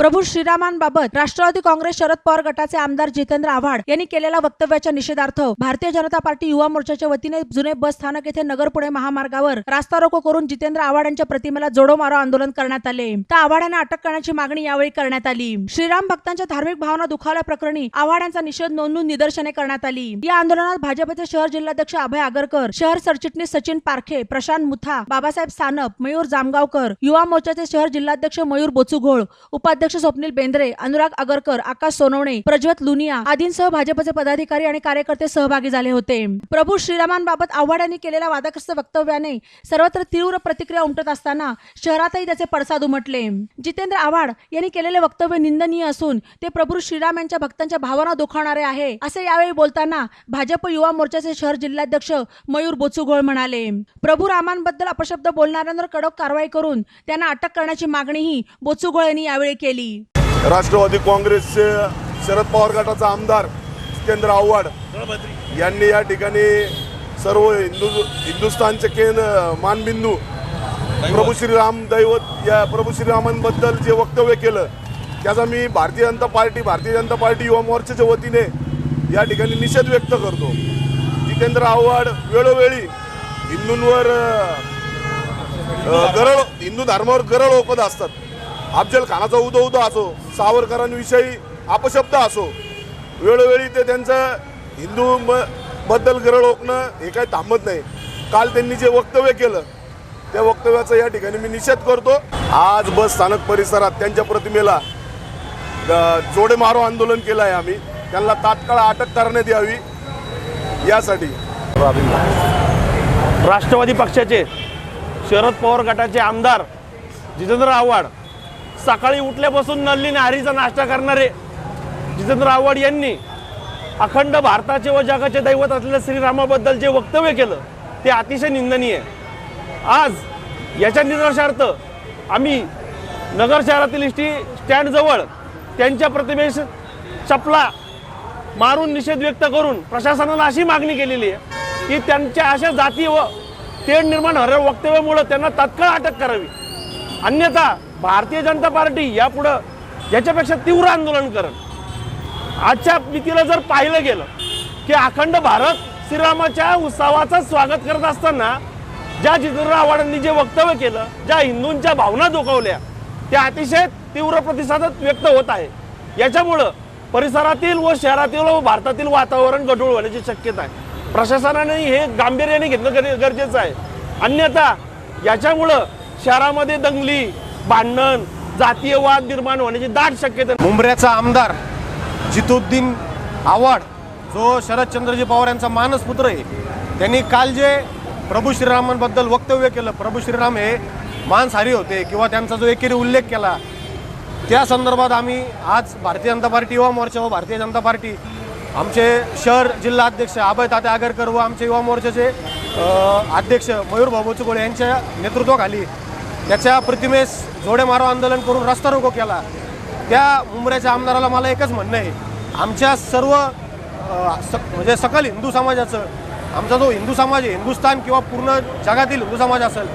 प्रभू श्रीरामांबाबत राष्ट्रवादी काँग्रेस शरद पवार गटाचे आमदार जितेंद्र आव्हाड यांनी केलेल्या वक्तव्याच्या निषेधार्थ भारतीय जनता पार्टी युवा मोर्चाच्या वतीने जुने बस स्थानक येथे नगर पुणे महामार्गावर रास्ता रोको करून जितेंद्र आव्हाड यांच्या प्रतिमेला जोडो मारो आंदोलन करण्यात आले. तर आव्हाड यांना अटक करण्याची मागणी यावेळी करण्यात आली. श्रीराम भक्तांच्या धार्मिक भावना दुखावल्या प्रकरणी आव्हाड यांचा निषेध नोंदवून निदर्शने करण्यात आली. या आंदोलनात भाजपचे शहर जिल्हाध्यक्ष अभय आगरकर शहर सरचिटणीस सचिन पारखे प्रशांत मुथा बाबासाहेब सानप मयूर जामगावकर युवा मोर्चाचे शहर जिल्हाध्यक्ष मयूर बोचुघोळ उपाध्यक्ष स्वप्नील बेंद्रे अनुराग आगरकर आकाश सोनवणे प्रज्वत लुनिया आदींसह भाजपचे पदाधिकारी आणि कार्यकर्ते सहभागी झाले होते. प्रभू श्रीरामांबाबत आव्हाड यांनी केलेल्या वादग्रस्त वक्तव्याने सर्वत्र तीव्र प्रतिक्रिया उमटत असताना शहरातही त्याचे पडसाद उमटले. जितेंद्र आव्हाड यांनी केलेले वक्तव्य निंदनीय असून ते प्रभू श्रीराम यांच्या भक्तांच्या भावना दुखावणारे आहे असे यावेळी बोलताना भाजप युवा मोर्चाचे शहर जिल्हाध्यक्ष मयूर बोचुगोळ म्हणाले. प्रभू रामांबद्दल अपशब्द बोलणाऱ्यांवर कडक कारवाई करून त्यांना अटक करण्याची मागणीही बोचुगोळ यांनी यावेळी केली. राष्ट्रवादी काँग्रेसचे शरद पवार गटाचा आमदार जितेंद्र आव्हाड यांनी या ठिकाणी सर्व हिंदू हिंदुस्थानचे केंद्र मानबिंदू प्रभू श्रीराम दैवत या प्रभू श्रीरामांबद्दल जे वक्तव्य केलं त्याचा मी भारतीय जनता पार्टी भारतीय जनता पार्टी युवा मोर्चाच्या वतीने या ठिकाणी निषेध व्यक्त करतो. जितेंद्र आव्हाड वेळोवेळी हिंदूंवर गरळ हिंदू धर्मावर गरळ ओकत असतात. अफजल खानाचा उदो उदो असो सावरकरांविषयी अपशब्द असो वेळोवेळी ते त्यांचं हिंदू म बद्दल गरळ ओकणं हे काही थांबत नाही. काल त्यांनी जे वक्तव्य केलं त्या वक्तव्याचा या ठिकाणी मी निषेध करतो. आज बस स्थानक परिसरात त्यांच्या प्रतिमेला जोडे मारो आंदोलन केलं आहे आम्ही. त्यांना तात्काळ अटक करण्यात यावी यासाठी. राष्ट्रवादी पक्षाचे शरद पवार गटाचे आमदार जितेंद्र आव्हाड सकाळी उठल्यापासून नल्ली नारीचा नाश्ता करणारे जितेंद्र आव्हाड यांनी अखंड भारताचे व जगाचे दैवत असलेल्या श्रीरामाबद्दल जे वक्तव्य केलं ते अतिशय निंदनीय आज याच्या निदर्शार्थ आम्ही नगर शहरातील इष्टी स्टँडजवळ त्यांच्या प्रतिमेस चपला मारून निषेध व्यक्त करून प्रशासनाला अशी मागणी केलेली आहे की त्यांच्या अशा जाती व तेढ निर्माण होणाऱ्या वक्तव्यामुळं त्यांना तत्काळ अटक करावी. अन्यथा भारतीय जनता पार्टी यापुढं याच्यापेक्षा तीव्र आंदोलन करेल. आजच्या मितीला जर पाहिलं गेलं की अखंड भारत श्रीरामाच्या उत्सवाचं स्वागत करत असताना ज्या जितेंद्रराव आव्हाडांनी जे वक्तव्य केलं ज्या हिंदूंच्या भावना दुखावल्या त्या अतिशय तीव्र प्रतिसादात व्यक्त होत आहे. याच्यामुळं परिसरातील व शहरातील व भारतातील वातावरण गढूळ होण्याची शक्यता आहे. प्रशासनाने हे गांभीर्याने घेतलं गरजेचं आहे. अन्यथा याच्यामुळं शहरामध्ये दंगली भांडण जातीय वाद निर्माण होण्याची दाट शक्यता मुंबऱ्याचा आमदार जितुद्दीन आव्हाड जो शरदचंद्रजी पवार यांचा मानसपुत्र आहे त्यांनी काल जे प्रभू श्रीरामांबद्दल वक्तव्य केलं प्रभू श्रीराम हे मांसाहारी होते किंवा त्यांचा जो एकेरी उल्लेख केला त्या संदर्भात आम्ही आज भारतीय जनता पार्टी युवा मोर्चा व भारतीय जनता पार्टी आमचे शहर जिल्हा अध्यक्ष अभय ताते आगरकर व आमचे युवा मोर्चाचे अध्यक्ष मयूर बाबू चुकोळे यांच्या नेतृत्वाखाली त्याच्या प्रतिमेस जोडे मारो आंदोलन करून रस्ता रोको केला. त्या मुंबऱ्याच्या आमदाराला मला एकच म्हणणं आहे. आमच्या सर्व स- म्हणजे सकल हिंदू समाजाचं आमचा जो हिंदू समाज आहे हिंदुस्थान किंवा पूर्ण जगातील हिंदू समाज असेल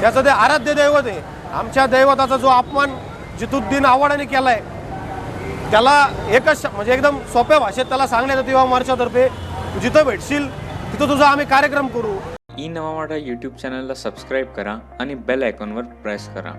त्याचं ते आराध्य दैवत आहे. आमच्या दैवताचा जो अपमान जितुद्दीन आव्हाडाने केला आहे त्याला एकच श- म्हणजे एकदम सोप्या भाषेत त्याला सांगण्यात येतं युवा मोर्चातर्फे जिथं भेटशील तिथं तुझा आम्ही कार्यक्रम करू. ई नवा यूट्यूब चॅनलला सबस्क्राईब करा आणि बेल आयकॉनवर प्रेस करा